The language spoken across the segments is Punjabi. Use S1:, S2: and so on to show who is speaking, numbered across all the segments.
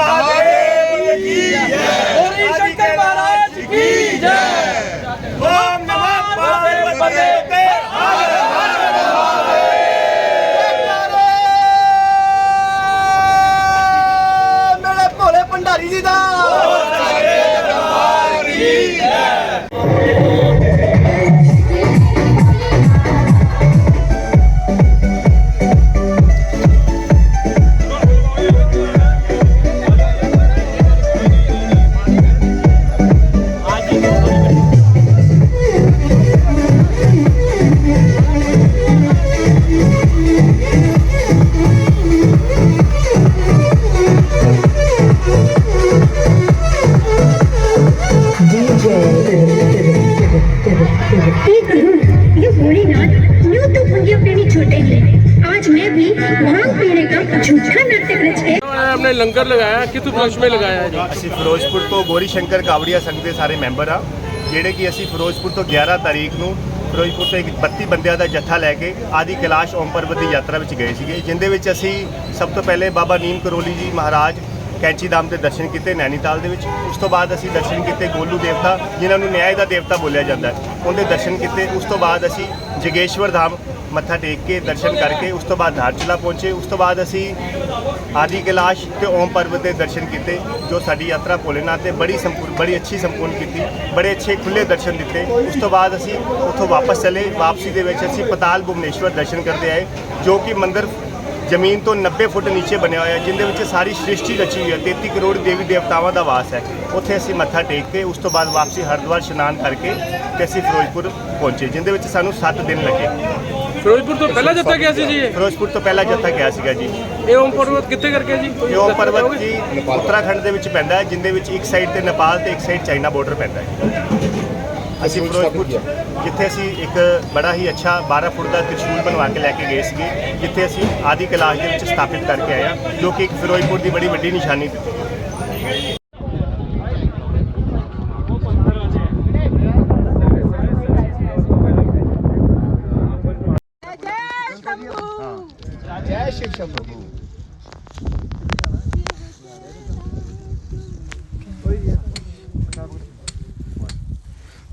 S1: महादेव
S2: हे करुण ये भोलेनाथ यूं तो पुंजियों प्रेमी छोटे हैं आज मैं भी भांग पीने का झूठा नाटक रच के
S3: हमने लंगर लगाया किस उपलक्ष्य में लगाया है जी
S4: ਅਸੀਂ ਫਿਰੋਜ਼ਪੁਰ ਤੋਂ ਗੋਰੀ ਸ਼ੰਕਰ ਕਾਵੜੀਆ ਸੰਘ ਦੇ ਸਾਰੇ ਮੈਂਬਰ ਆ ਜਿਹੜੇ ਕਿ ਅਸੀਂ ਫਿਰੋਜ਼ਪੁਰ ਤੋਂ 11 ਤਾਰੀਖ ਨੂੰ ਫਿਰੋਜ਼ਪੁਰ ਤੋਂ ਇੱਕ 32 ਬੰਦਿਆਂ ਦਾ ਜੱਥਾ ਲੈ ਕੇ ਆਦੀ ਕੈਲਾਸ਼ ਓਮ ਪਰਬਤ ਦੀ ਯਾਤਰਾ ਵਿੱਚ ਗਏ ਸੀਗੇ ਜਿੰਦੇ ਵਿੱਚ ਅਸੀਂ ਸਭ ਤੋਂ ਪਹਿਲੇ ਬਾਬਾ ਨੀਮ ਕਰੋਲੀ ਜੀ ਮਹਾਰਾਜ ਕੈਂਚੀ ਧਾਮ ਦੇ ਦਰਸ਼ਨ ਕੀਤੇ ਨੈਨੀਤਾਲ ਦੇ ਵਿੱਚ। ਉਸ ਤੋਂ ਬਾਅਦ ਅਸੀਂ ਦਰਸ਼ਨ ਕੀਤੇ ਗੋਲੂ ਦੇਵਤਾ, ਜਿਨ੍ਹਾਂ ਨੂੰ ਨਿਆਂ ਦਾ ਦੇਵਤਾ ਬੋਲਿਆ ਜਾਂਦਾ ਹੈ। ਉਹਦੇ ਦਰਸ਼ਨ ਕੀਤੇ, ਉਸ ਤੋਂ ਬਾਅਦ ਅਸੀਂ ਜਗੇਸ਼ਵਰ ਧਾਮ ਮੱਥਾ ਟੇਕ ਕੇ ਦਰਸ਼ਨ ਕਰਕੇ ਉਸ ਤੋਂ ਬਾਅਦ ਧਾਰਚਲਾ ਪਹੁੰਚੇ। ਉਸ ਤੋਂ ਬਾਅਦ ਅਸੀਂ ਆਦੀ ਕੈਲਾਸ਼ ਤੇ ਓਮ ਪਰਬਤ ਦੇ ਦਰਸ਼ਨ ਕੀਤੇ, ਜੋ ਸਾਡੀ ਯਾਤਰਾ ਭੋਲੇਨਾਥ ਨੇ ਬੜੀ ਸੰਪੂਰਨ, ਬੜੀ ਅੱਛੀ ਸੰਪੂਰਨ ਕੀਤੀ। ਬੜੇ ਅੱਛੇ ਖੁੱਲੇ ਦਰਸ਼ਨ ਦਿੱਤੇ। ਉਸ ਤੋਂ ਬਾਅਦ ਅਸੀਂ ਉੱਥੋਂ ਵਾਪਸ ਚਲੇ। ਵਾਪਸੀ ਦੇ ਵਿੱਚ ਅਸੀਂ ਪਤਾਲ ਭੁਵਨੇਸ਼ਵਰ ਦਰਸ਼ਨ ਕਰਦੇ ਆਏ, ਜੋ ਕਿ ਮੰਦਿਰ ਜ਼ਮੀਨ ਤੋਂ 90 ਫੁੱਟ ਨੀਚੇ ਬਣਿਆ ਹੋਇਆ ਜਿੰਦੇ ਵਿੱਚ ਸਾਰੀ ਸ੍ਰਿਸ਼ਟੀ ਰਚੀ ਹੋਈ ਹੈ 33 ਕਰੋੜ ਦੇਵੀ ਦੇਵਤਾਵਾਂ ਦਾ ਵਾਸ ਹੈ। ਉੱਥੇ ਅਸੀਂ ਮੱਥਾ ਟੇਕ ਕੇ ਉਸ ਤੋਂ ਬਾਅਦ ਵਾਪਸੀ ਹਰਿਦੁਆਰ ਇਸ਼ਨਾਨ ਕਰਕੇ ਤੇ ਅਸੀਂ ਫਿਰੋਜ਼ਪੁਰ ਪਹੁੰਚੇ ਜਿੰਦੇ ਵਿੱਚ ਸਾਨੂੰ 7 ਦਿਨ ਲੱਗੇ।
S3: ਫਿਰੋਜ਼ਪੁਰ ਤੋਂ ਪਹਿਲਾ ਜੱਥਾ ਗਿਆ ਸੀ ਜੀ? ਇਹ?
S4: ਫਿਰੋਜ਼ਪੁਰ ਤੋਂ ਪਹਿਲਾ ਜੱਥਾ ਗਿਆ ਸੀਗਾ ਜੀ।
S3: ਇਹ ਓਮ ਪਰਬਤ ਕਿੱਥੇ ਕਰਕੇ ਜੀ?
S4: ਇਹ ਓਮ ਪਰਬਤ ਜੀ ਉੱਤਰਾਖੰਡ ਦੇ ਵਿੱਚ ਪੈਂਦਾ ਹੈ ਜਿੰਦੇ ਵਿੱਚ ਇੱਕ ਸਾਈਡ ਤੇ ਨੇਪਾਲ ਤੇ ਇੱਕ ਸਾਈਡ ਚਾਈਨਾ ਬਾਰਡਰ ਪੈਂਦਾ ਹੈ। ਅਸੀਂ ਫਿਰੋਜ਼ਪੁਰ 'ਚ, ਜਿੱਥੇ ਅਸੀਂ ਇੱਕ ਬੜਾ ਹੀ ਅੱਛਾ 12 ਫੁੱਟ ਦਾ ਤ੍ਰਿਸ਼ੂਲ ਬਣਵਾ ਕੇ ਲੈ ਕੇ ਗਏ ਸੀਗੇ ਜਿੱਥੇ ਅਸੀਂ ਆਦੀ ਕੈਲਾਸ਼ ਦੇ ਵਿੱਚ ਸਥਾਪਿਤ ਕਰਕੇ ਆਏ ਹਾਂ ਜੋ ਕਿ ਇੱਕ ਫਿਰੋਜ਼ਪੁਰ ਦੀ ਬੜੀ ਵੱਡੀ ਨਿਸ਼ਾਨੀ ਦਿੱਤੀ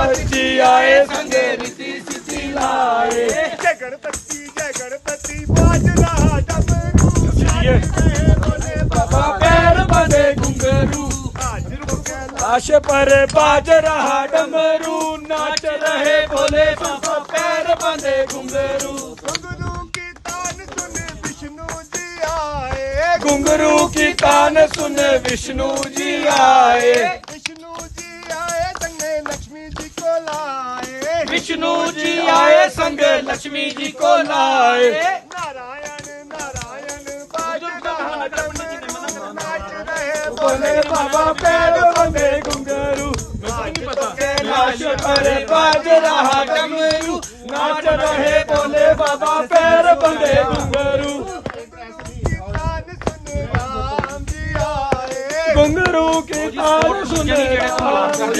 S5: ਬੱਚੀ ਆਏ ਸੰਗੇ ਰੀਤੀ ਸਿੱਤੀ ਲਾਏ। ਜੈ ਗਣਪਤੀ ਜੈ
S4: ਗਣਪਤੀ ਬਾਜਲਾ ਡਮਰੂ ਜੀਏ ਬੋਲੇ ਬਾਬਾ
S5: ਪੈਰ
S4: ਬਨੇ ਗੁੰਗਰੂ। ਆਸ਼ੇ ਪਰ ਬਾਜ ਰਹਾ ਡਮਰੂ। ਨਾਚ ਰਹੇ ਬੋਲੇ ਬਾਬਾ ਪੈਰ
S5: ਬਨੇ ਗੁੰਗਰੂ। ਗੁੰਗਰੂ ਕੀ ਤਾਨ
S4: ਸੁਨੇ ਵਿਸ਼ਨੂ ਜੀ ਆਏ। ਗੁੰਗਰੂ ਕੀ ਤਾਨ ਸੁਨੇ ਵਿਸ਼ਨੂ
S5: ਜੀ ਆਏ। ਜੀ ਕੋ ਲਾਏ। ਵਿਸ਼ਨੂੰ ਜੀ ਆਏ
S4: ਸੰਗ ਲక్ష్ਮੀ ਜੀ ਕੋ ਲਾਏ। ਨਾਰਾਇਣ ਨਾਰਾਇਣ
S5: ਬਾਜਨ ਨਾਚ ਰਹੇ ਬੋਲੇ ਬਾਬਾ ਪੈਰ ਬੰਦੇ ਗੁੰਗਰੂ। ਨਹੀਂ ਪਤਾ। ਕੈਲਾਸ਼ ਪਰ ਬਾਜ ਰਹਾ ਕਮਰੂ ਨਾਚ ਰਹੇ
S4: ਬੋਲੇ ਬਾਬਾ ਪੈਰ ਬੰਦੇ ਗੁੰਗਰੂ।
S5: ਗੁੰਗਰੂ ਕੀ ਤਾਰ ਸੁਣੇ